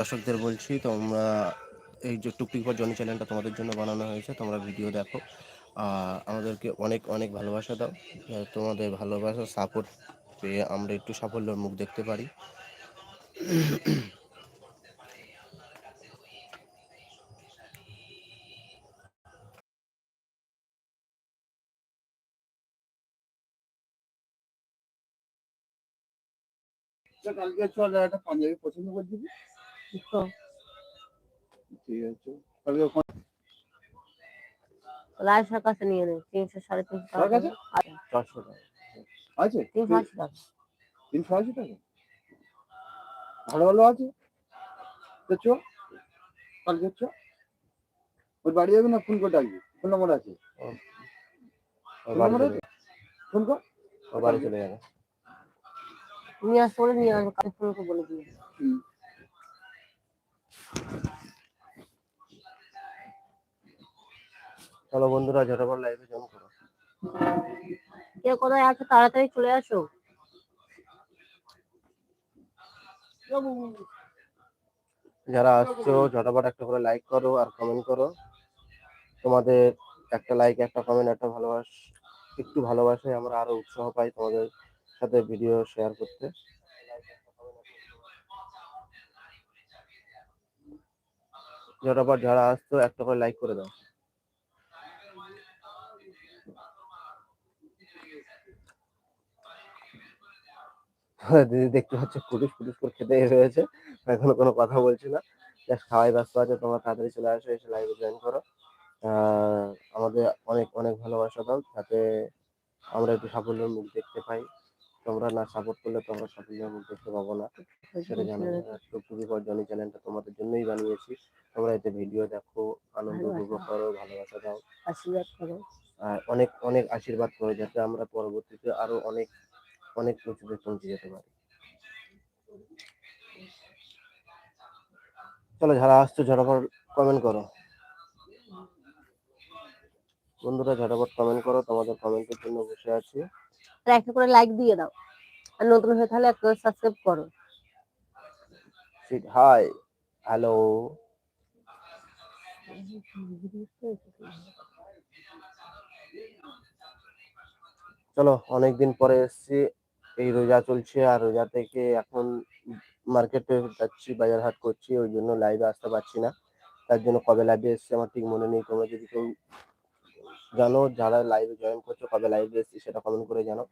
দর্শকদের বলছি, তোমরা এই যে টুকটুক পর জনি চ্যানেলটা তোমাদের জন্য বানানো হয়েছে, তোমরা ভিডিও দেখো। আমাদেরকে অনেক অনেক ভালোবাসা দাও। তোমাদের ভালোবাসা সাপোর্ট পেয়ে আমরা একটু সাফল্যের মুখ দেখতে পারি। কালকে চল, একটা পাঞ্জাবি পছন্দ করে দিবি। ঠিক আছে। কালকে নিয়ে নেই তিনশো সাড়ে তিনশো টাকা? চারশো টাকা। আছে? তিনশো আশি টাকা। তিনশো আশি টাকা? ভালো ভালো আছে? তো চ কালকে চ ওর বাড়ি যাবি না? ফোন করে ডাকবি। ফোন নম্বর আছে। ফোন কর। বাড়ি চলে যাবে। নিয়ে আসব নিয়ে আসব কাছে ফোন করে বলে দিয়ে হুম। চলো বন্ধুরা ঝটাপট লাইভে জয়েন করো। কেউ কোথায় আছো তাড়াতাড়ি চলে আসো। যারা আসছো ঝটাপট একটা করে লাইক করো আর কমেন্ট করো। তোমাদের একটা লাইক একটা কমেন্ট একটা ভালোবাস একটু ভালোবাসায় আমরা আরও উৎসাহ পাই তোমাদের সাথে ভিডিও শেয়ার করতে। ঝটাপট যারা আসতো একটা করে লাইক করে দাও। হ্যাঁ, দিদি দেখতে পাচ্ছ ফুটুস ফুটুস করে খেতে রয়েছে এখনও কোনো কথা বলছি না। জাস্ট খাওয়াই ব্যস্ত আছে তোমরা তাড়াতাড়ি চলে আসো এসে লাইভে জয়েন করো। আমাদের অনেক অনেক ভালোবাসা দাও যাতে আমরা একটু সাফল্যের মুখ দেখতে পাই। তোমরা না সাপোর্ট করলে তোমরা সাফল্যের মুখ দেখতে পাবো না। সেটা জানো খুবই চ্যানেলটা তোমাদের জন্যই বানিয়েছি। তোমরা এতে ভিডিও দেখো আনন্দ উপভোগ করো ভালোবাসা দাও। আশীর্বাদ করো। আর অনেক অনেক আশীর্বাদ করো যাতে আমরা পরবর্তীতে আরও অনেক অনেক উঁচুতে পৌঁছে যেতে পারি। চলো যারা আসছো ঝটাফট কমেন্ট করো। বন্ধুরা ঝটাফট কমেন্ট করো তোমাদের কমেন্টের জন্য বসে আছি। আর একটা করে লাইক দিয়ে দাও। আর নতুন হয়ে তাহলে একটা সাবস্ক্রাইব করো। হাই হ্যালো চলো, অনেকদিন পরে এসেছি। এই রোজা চলছে আর রোজা থেকে এখন মার্কেটে যাচ্ছি, বাজার হাট করছি, ওই জন্য লাইভে আসতে পারছি না। তার জন্য কবে লাইভে এসেছি আমার ঠিক মনে নেই। তোমরা যদি কেউ জানো, যারা লাইভে জয়েন করছ, কবে লাইভে এসেছি সেটা কমেন্ট করে জানো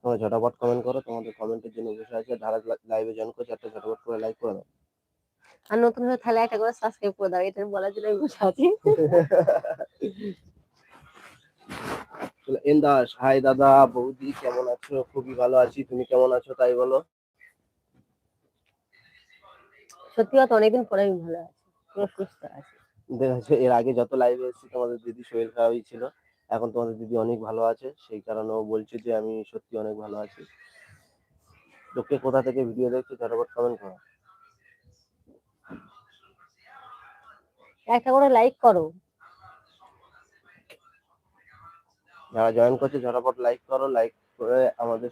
তোমরা ঝটাপট কমেন্ট করো। তোমাদের কমেন্টের জন্য বসে আছে। যারা লাইভে জয়েন করছ, একটা ঝটাপট করে লাইক করে দাও। আর নতুন হয়ে তাহলে একটা করে সাবস্ক্রাইব করে দাও এটা বলার জন্য আমি বসে আছি এন্দাস হাই দাদা বৌদি কেমন আছো? খুবই ভালো আছি তুমি কেমন আছো তাই বলো? সত্যি কথা অনেকদিন পরে আমি ভালো আছি পুরো সুস্থ আছি। দেখেছ এর আগে যত লাইভে এসেছি তোমাদের দিদি শরীর খারাপই ছিল এখন তোমাদের দিদি অনেক ভালো আছে সেই কারণেও বলছে যে আমি সত্যি অনেক ভালো আছি। লোকে কোথা থেকে ভিডিও দেখছ ঝটাপট কমেন্ট করো। একটা করে লাইক করো। যারা জয়েন করছে ঝটাপট লাইক করো লাইক করে আমাদের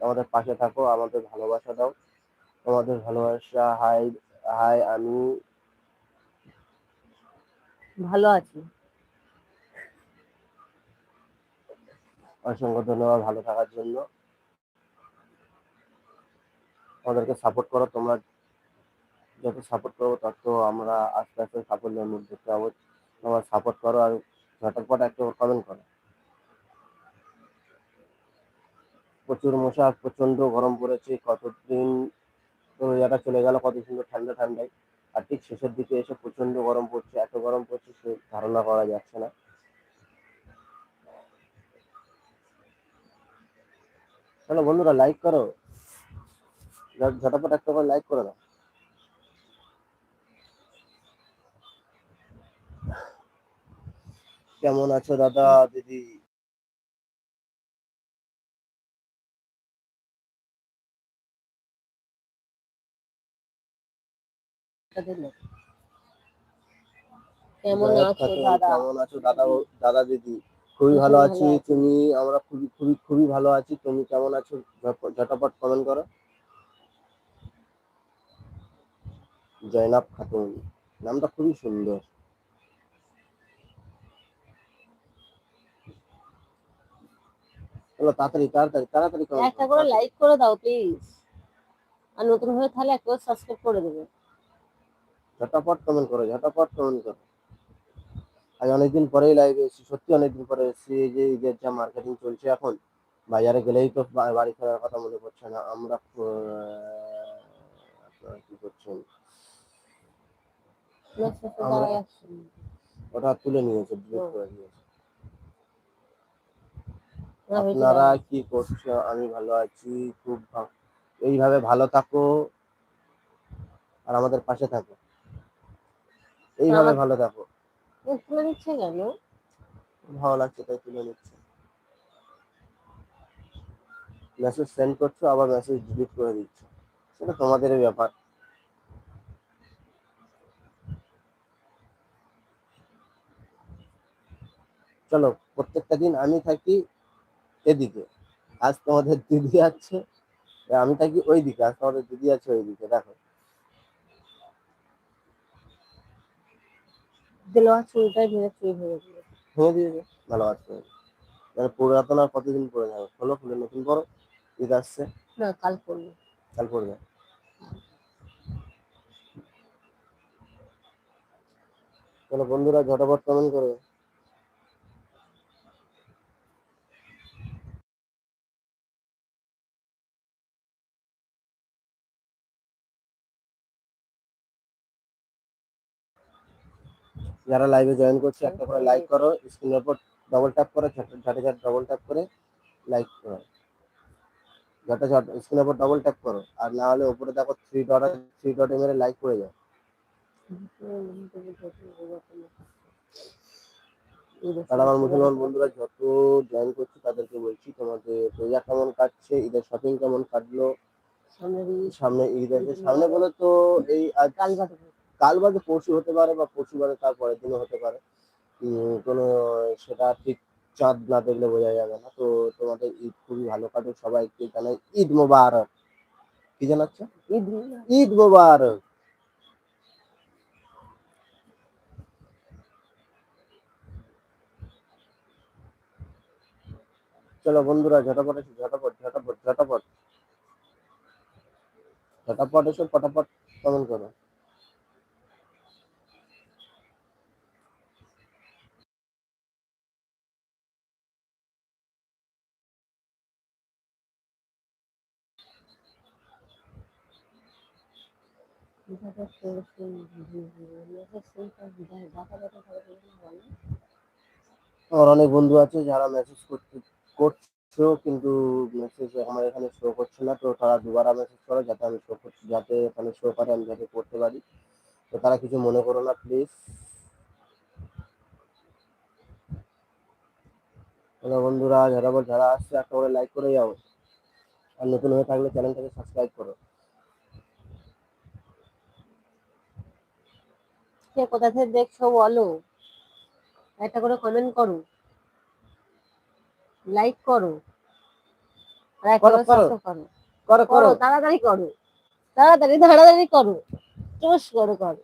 আমাদের পাশে থাকো আমাদের ভালোবাসা দাও। তোমাদের ভালোবাসা হাই হাই আমি। ভালো আছি। অসংখ্য ধন্যবাদ ভালো থাকার জন্য। আমাদেরকে সাপোর্ট করো তোমরা যত সাপোর্ট করব, তত আমরা আস্তে আস্তে সাফল্যের মুখ দেখতে পাবো তোমরা সাপোর্ট করো আর ঝটপট একটা কমেন্ট করো। প্রচুর মশা প্রচণ্ড গরম পড়েছে, কতদিন রোজাটা চলে গেল, কত সুন্দর ঠান্ডা ঠান্ডায়। আর ঠিক শেষের দিকে এসে প্রচণ্ড গরম পড়ছে, এত গরম পড়ছে সে ধারণা করা যাচ্ছে না। বন্ধুরা লাইক করো। ঝট- ঝটাপট একটা করে লাইক করে দাও। কেমন আছো দাদা দিদি? কেমন আছো দাদা? কেমন আছো দাদা দাদা দিদি? খুবই ভালো আছি। তুমি আমরা খুবই খুবই খুবই ভালো আছি। তুমি কেমন আছো? ঝটাপট কমেন্ট করো। জয়নাব খাতুন নামটা খুবই সুন্দর। চলো তাড়াতাড়ি তাড়াতাড়ি তাড়াতাড়ি comment একটা করে লাইক করে দাও প্লিজ আর নতুন হয়ে তাহলে একটা করে সাবস্ক্রাইব করে দেবে। ঝটাপট কমেন্ট করো ঝটাপট কমেন্ট করো। আজ অনেকদিন পরেই লাইভে এসেছি সত্যি অনেকদিন পরে এসেছি। এই যে ঈদের যা মার্কেটিং চলছে এখন বাজারে গেলেই তো বাড়ি ফেরার কথা মনে পড়ছে না। আমরা আপনারা কি করছেন। ওটা তুলে নিয়েছে ডিলিট করে দিয়েছে আপনারা কি করছ? আমি ভালো আছি খুব এইভাবে ভালো থাকো আর আমাদের পাশে থাকো। এইভাবে ভালো থাকো। তুলে নিচ্ছে কেন? ভালো লাগছে তাই তুলে নিচ্ছে। মেসেজ সেন্ড করছ আবার মেসেজ ডিলিট করে দিচ্ছ। সেটা তোমাদেরই ব্যাপার। চলো প্রত্যেকটা দিন আমি থাকি এদিকে। আজ তোমাদের দিদি আছে। আমি থাকি ওই দিকে আজ তোমাদের দিদি আছে ওই দিকে দেখো চুলটাই ভেঙে চুল ভেঙে দিল। ভেঙে দিয়েছে ভালো মানে পুরাতন আর কতদিন পরে যাবে? খোলো খুলে নতুন করো। ঈদ আসছে। না কাল করব কাল পড়বে। চলো বন্ধুরা ঝটাপট কমেন্ট করবে। যারা লাইভে জয়েন করছে একটা করে লাইক করো স্ক্রিনের উপর ডবল ট্যাপ করে ঝাটে ঝাটে ডবল ট্যাপ করে লাইক করো। ঝাটে ঝাট স্ক্রিনের উপর ডবল ট্যাপ করো। আর না হলে উপরে দেখো থ্রি ডট থ্রি ডটে মেরে লাইক করে যাও। আর আমার মুসলমান বন্ধুরা যত জয়েন করছে তাদেরকে বলছি তোমাদের রোজা কেমন কাটছে ঈদের শপিং কেমন কাটলো? সামনে ঈদ আছে। সামনে বলে তো এই আজ কাল বাদে পরশু হতে পারে বা পরশু বাদে তার পরের দিনও হতে পারে। কোনো সেটা ঠিক চাঁদ না দেখলে বোঝা যাবে না। তো তোমাদের ঈদ খুবই ভালো কাটুক। সবাইকে জানাই ঈদ মোবারক। কি জানাচ্ছে? ঈদ ঈদ মোবারক। চলো বন্ধুরা ঝটাপট এসো ঝটাপট ঝটাপট ঝটাপট। ঝটাপট এসো পটাপট কমেন্ট করো। আমার অনেক বন্ধু আছে যারা মেসেজ করতে করছ কিন্তু মেসেজ আমার এখানে শো করছে না তো তারা দুবার মেসেজ করো যাতে আমি শো করছি যাতে এখানে শো করে আমি যাতে করতে পারি তো তারা কিছু মনে করো না প্লিজ হ্যালো বন্ধুরা যারা যারা আসছে একটা করে লাইক করে যাও আর নতুন হয়ে থাকলে চ্যানেলটাকে সাবস্ক্রাইব করো কে কোথা থেকে দেখছ বলো? একটা করে কমেন্ট করো। লাইক করো। করো, করো। করো। করো করো। করো তাড়াতাড়ি করো। তাড়াতাড়ি তাড়াতাড়ি করো। চোস করো করো।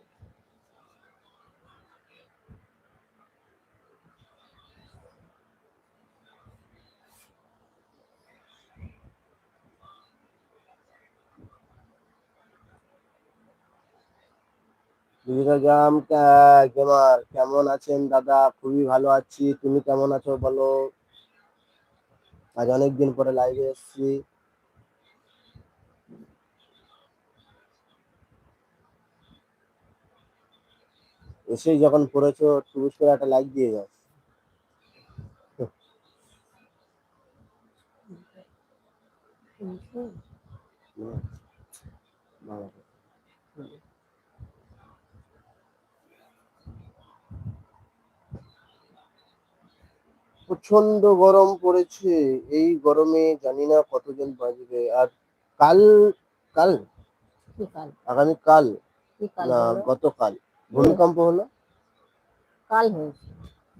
গেমার কেমন আছেন দাদা? খুবই ভালো আছি। তুমি কেমন আছো বলো? আজ অনেকদিন পরে লাইভে এসেছি। এসেই যখন পড়েছো টুরিস্ট করে একটা লাইক দিয়ে যাও। হুম। ভালো। প্রচণ্ড গরম পড়েছে। এই গরমে জানি না কতজন বাঁচবে। আর কাল কাল? আগামী কাল? না গতকাল। ভূমিকম্প হলো? কাল হয়েছে।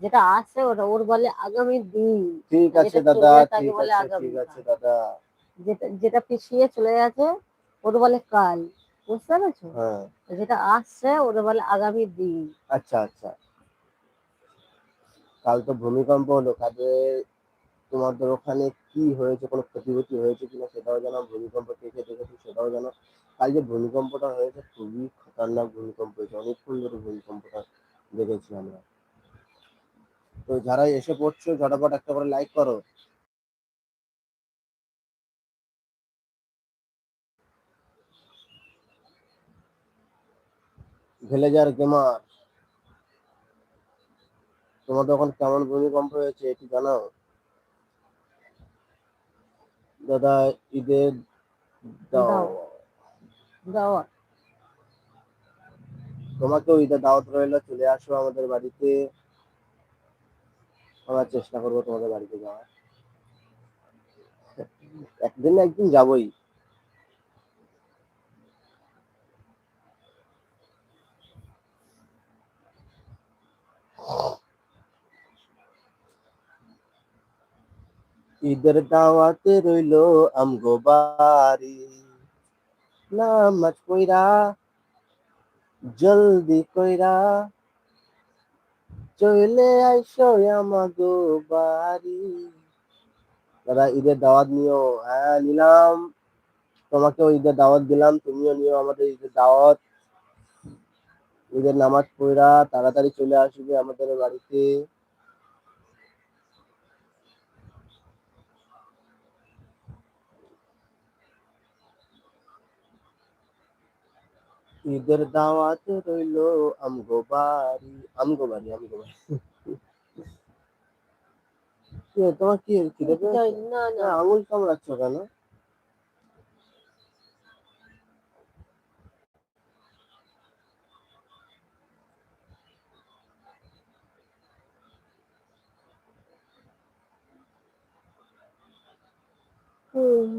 যেটা আছে ওটা ওর বলে আগামী দিন। ঠিক আছে দাদা ঠিক বলে আছে আগামী ঠিক আছে দাদা। যেটা যেটা পিছিয়ে চলে গেছে ওর বলে কাল। বুঝতে পেরেছ? হ্যাঁ। যেটা আসছে ওটা বলে আগামী দিন। আচ্ছা আচ্ছা। কাল তো ভূমিকম্প হলো, কাজে তোমাদের ওখানে কি হয়েছে, কোনো ক্ষতিপতি হয়েছে কিনা সেটাও জানো, ভূমিকম্প কে দেখেছি সেটাও জানো। কাল যে ভূমিকম্পটা হয়েছে খুবই খতরনাক ভূমিকম্প হয়েছে অনেকক্ষণ ধরে ভূমিকম্পটা দেখেছি আমরা। তো যারা এসে পড়ছো, ঝটাপট একটা করে লাইক করো। ভিলেজার গেমার তোমাদের ওখানে কেমন ভূমিকম্প হয়েছে এটি জানাও? দাদা ঈদের দাও দাও। দাওয়া তোমাকেও ঈদের দাওয়াত রইল চলে আসো আমাদের বাড়িতে। আমরা চেষ্টা করব তোমাদের বাড়িতে যাওয়ার। একদিন না একদিন যাবোই। ঈদের দাওয়াতে রইল আমগো বাড়ি। নামাজ পইরা, জলদি কইরা চলে আইসো আমাগো বাড়ি। দাদা, ঈদের দাওয়াত নিও। হ্যাঁ নিলাম। তোমাকেও ঈদের দাওয়াত দিলাম, তুমিও নিও আমাদের ঈদের দাওয়াত। ঈদের নামাজ পড়া তাড়াতাড়ি চলে আসবে আমাদের বাড়িতে। ঈদের দাওয়াত রইল আমগো বাড়ি। আমগো বাড়ি আমগো বাড়ি। তোমার কি খিদে না না। না, আঙুল কামড়াচ্ছ কেন? হুম,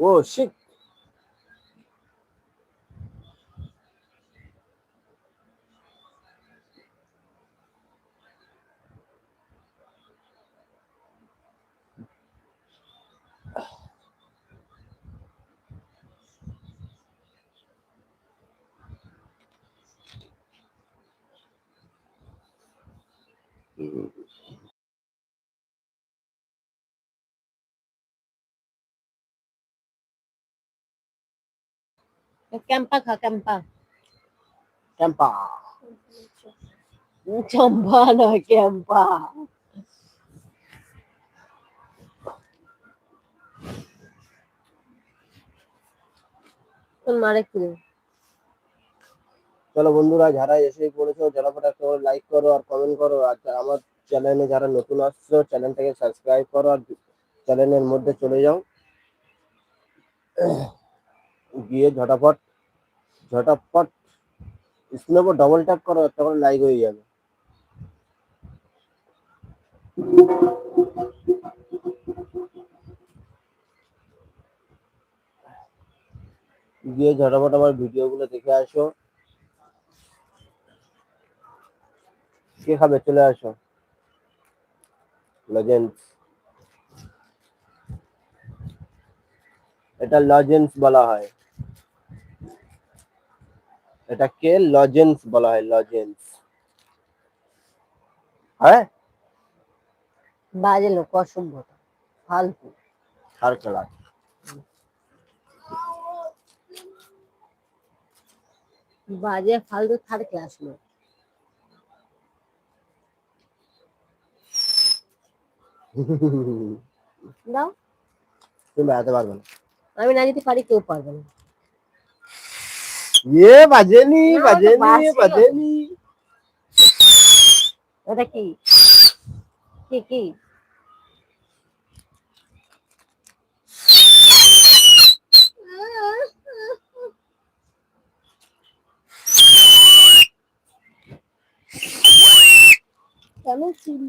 ও শিট ক্যাম্পা খা ক্যাম্পা ক্যাম্পা চম্পা নয় ক্যাম্পা মারে চলো বন্ধুরা যারা এসে পড়েছো ঝটাফট একটা লাইক করো আর কমেন্ট করো আর আমার চ্যানেলে যারা নতুন আসছো চ্যানেলটাকে সাবস্ক্রাইব করো আর চ্যানেলের মধ্যে চলে যাও। গিয়ে ঝটাফট ঝটাফট স্ক্রিনের উপর ডবল ট্যাপ করো করে লাইক হয়ে যাবে। গিয়ে ঝটাফট আমার ভিডিওগুলো দেখে আসো। কে খাবে চলে আসো। লজেন্স এটা লজেন্স বলা হয়। এটাকে লজেন্স বলা হয় লজেন্স হ্যাঁ? বাজে লোক অসভ্যতা ফালতু। খেলা বাজে ফালতু থার্ড ক্লাস লোক। দাও। তুমি বেড়াতে পারবে না। আমি না যেতে পারি কেউ পারবে না। ইয়ে বাজেনি বাজেনি। বাজেনি। কি? কি কি?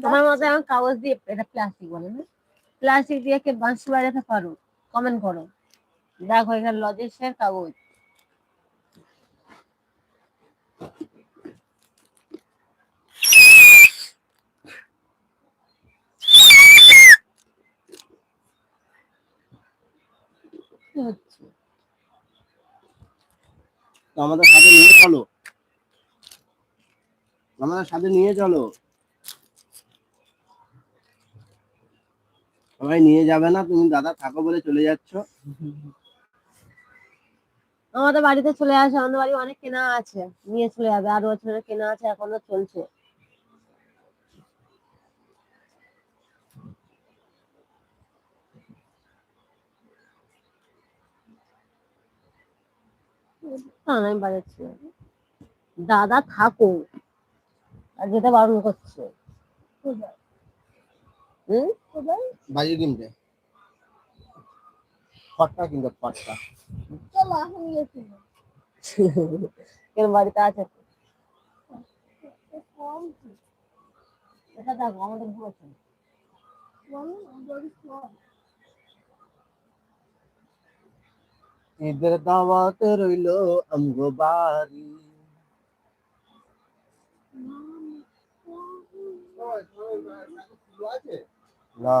আমার মতে এখন কাগজ দিয়ে এটা প্লাস্টিক বলে না? প্লাস্টিক দিয়ে কে বাঁশি বাজাতে পারো? কমেন্ট করো। দেখো এখানে লজেন্সের কাগজ। আমাদের সাথে নিয়ে চলো। আমাদের সাথে নিয়ে চলো। সবাই নিয়ে যাবে না, তুমি দাদা থাকো বলে চলে যাচ্ছ। আমাদের বাড়িতে চলে আসে, আমাদের বাড়ি অনেক কেনা আছে, নিয়ে চলে যাবে, আরও বছরের কেনা আছে, এখনও চলছে। আমি বাজাচ্ছি দাদা থাকো, আর যেতে বারণ করছে। কিনতে ফটকা কিনতে ফটকা কেন বাড়িতে আছে তো? এটা দেখো আমাদের ঘুরেছে ঈদের দাওয়াতে রইল আমগো বাড়ি আছে না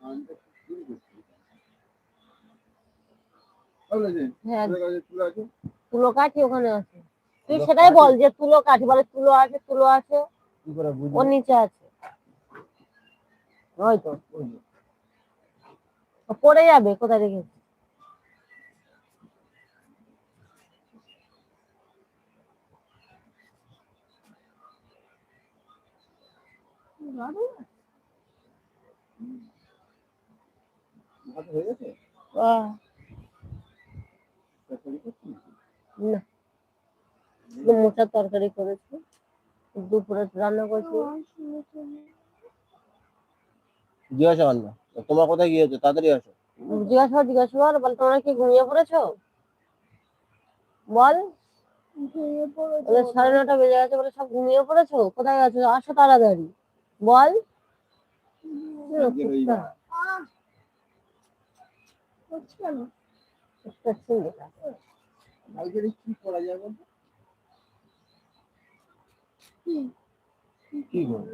ভালো আছে হ্যাঁ। তুলো কাঠি ওখানে আছে। তুই সেটাই বল যে তুলো কাঠি বলে তুলো আছে তুলো আছে। ওর নিচে আছে। হয়তো পড়ে যাবে কোথায় রেখেছি ভাত হয়ে গেছে? না। মোটা তরকারি করেছি। দুপুরে রান্না করছি। জিজ্ঞাসা তোমার কোথায় গিয়েছো? তাড়াতাড়ি আসো। জিজ্ঞাসা জিজ্ঞাসা কর। বল তোমরা কি ঘুমিয়ে পড়েছো? বল। সাড়ে নটা বেজে গেছে বলে সব ঘুমিয়ে পড়েছো? কোথায় গেছো আসো তাড়াতাড়ি। বল। আজকে রবিবার। কালকে রে কি করা যায় বলতো কি করব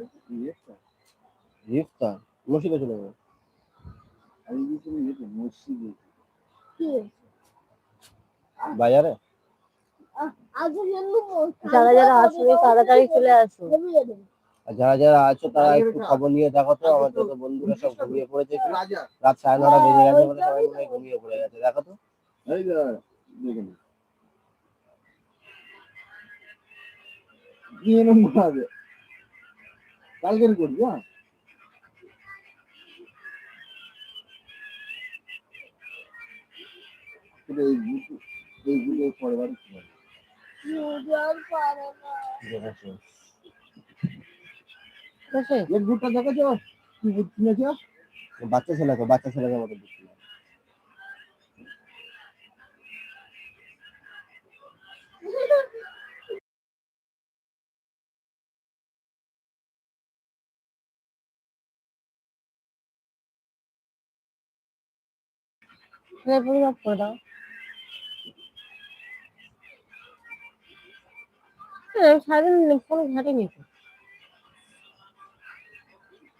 ইফতার মসজিদে চলে যাব আমি গেছিলাম ইয়েতে মসজিদে বাজারে? যারা যারা আসবে তাড়াতাড়ি চলে আসো। আর যারা যারা আছো তারা একটু খবর নিয়ে দেখো তো আমার যত বন্ধুরা সব ঘুমিয়ে পড়েছে রাত সাড়ে নটা বেজে গেছে বলে সবাই ঘুমিয়ে পড়ে গেছে। দেখো তো। এই যা দেখুন কি এরকম করাবে কালকের করবি হ্যাঁ কিন্তু এই গুটো এই গুলো পরে বাড়ি কি হবে? ঠিক আছে এই গুটটা দেখেছ কি গুট কিনেছো বাচ্চা ছেলেকে বাচ্চা ছেলেকে মতো পরিমাপ করে দাও হ্যাঁ, সারাদিন ফোন ঘাটিনি তো।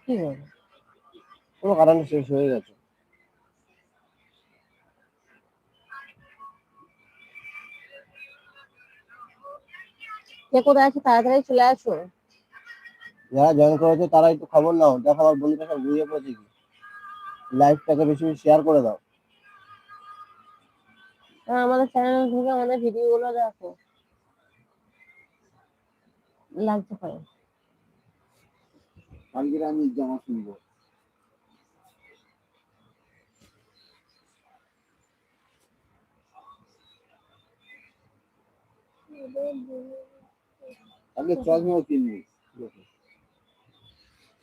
কি বলব কোনো কারণে শেষ হয়ে গেছে কে কোথায় আছে তাড়াতাড়ি চলে আসো যারা জয়েন করেছে তারা একটু খবর নাও দেখো আমার বন্ধুরা সব ঘুমিয়ে পড়েছে কি লাইভটাকে বেশি বেশি শেয়ার করে দাও আমাদের চ্যানেল থেকে আমাদের ভিডিও গুলো দেখো। লাগতে পারে। কালকে আমি জামা শুনব কালকে চশমাও কিনবি।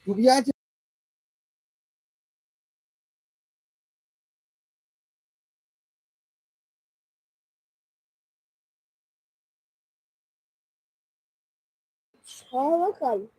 টুপি আছে সর্বকল্প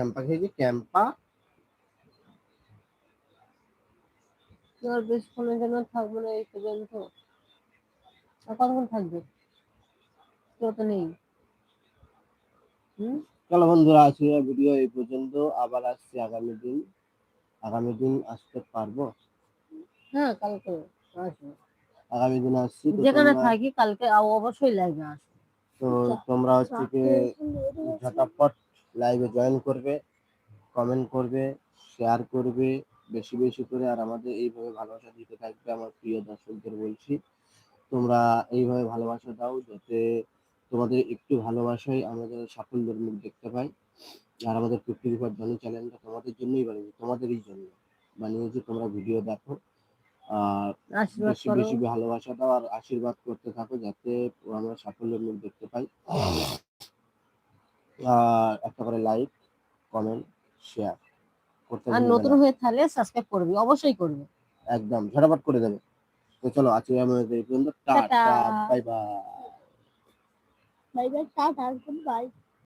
ক্যাম্পা খেয়েছি ক্যাম্পা। বেশিক্ষণের জন্য থাকব না এই পর্যন্ত আর কতক্ষণ থাকবে? তো নেই। হুম? চলো বন্ধুরা আজকে ভিডিও এই পর্যন্ত। আবার আসছি আগামী দিন। আগামী দিন আসতে পারব? হ্যাঁ কালকে আসব। আগামী দিন আসছি যেখানে থাকি কালকে অবশ্যই লাইভে আসব। তো তোমরা হচ্ছে কি ঝটাপট লাইভে জয়েন করবে কমেন্ট করবে শেয়ার করবে বেশি বেশি করে আর আমাদের এইভাবে ভালোবাসা দিতে থাকবে আমার প্রিয় দর্শকদের বলছি। তোমরা এইভাবে ভালোবাসা দাও যাতে তোমাদের একটু ভালোবাসাই আমাদের সাফল্যের মুখ দেখতে পাই। আর আমাদের পৃথিবীর পর ধনী চ্যানেলটা তোমাদের জন্যই বানিয়েছি তোমাদেরই জন্য। বানিয়েছি তোমরা ভিডিও দেখো। আর বেশি বেশি ভালোবাসা দাও আর আশীর্বাদ করতে থাকো যাতে আমরা সাফল্যের মুখ দেখতে পাই। একটা করে লাইক কমেন্ট শেয়ার করতে আর নতুন হয়ে থাকলে সাবস্ক্রাইব করবি অবশ্যই করবি। একদম ঝটাপট করে দেবে। তো চলো আজকে আমাদের এই পর্যন্ত tata. Tata. Bye bye bye bye tata bye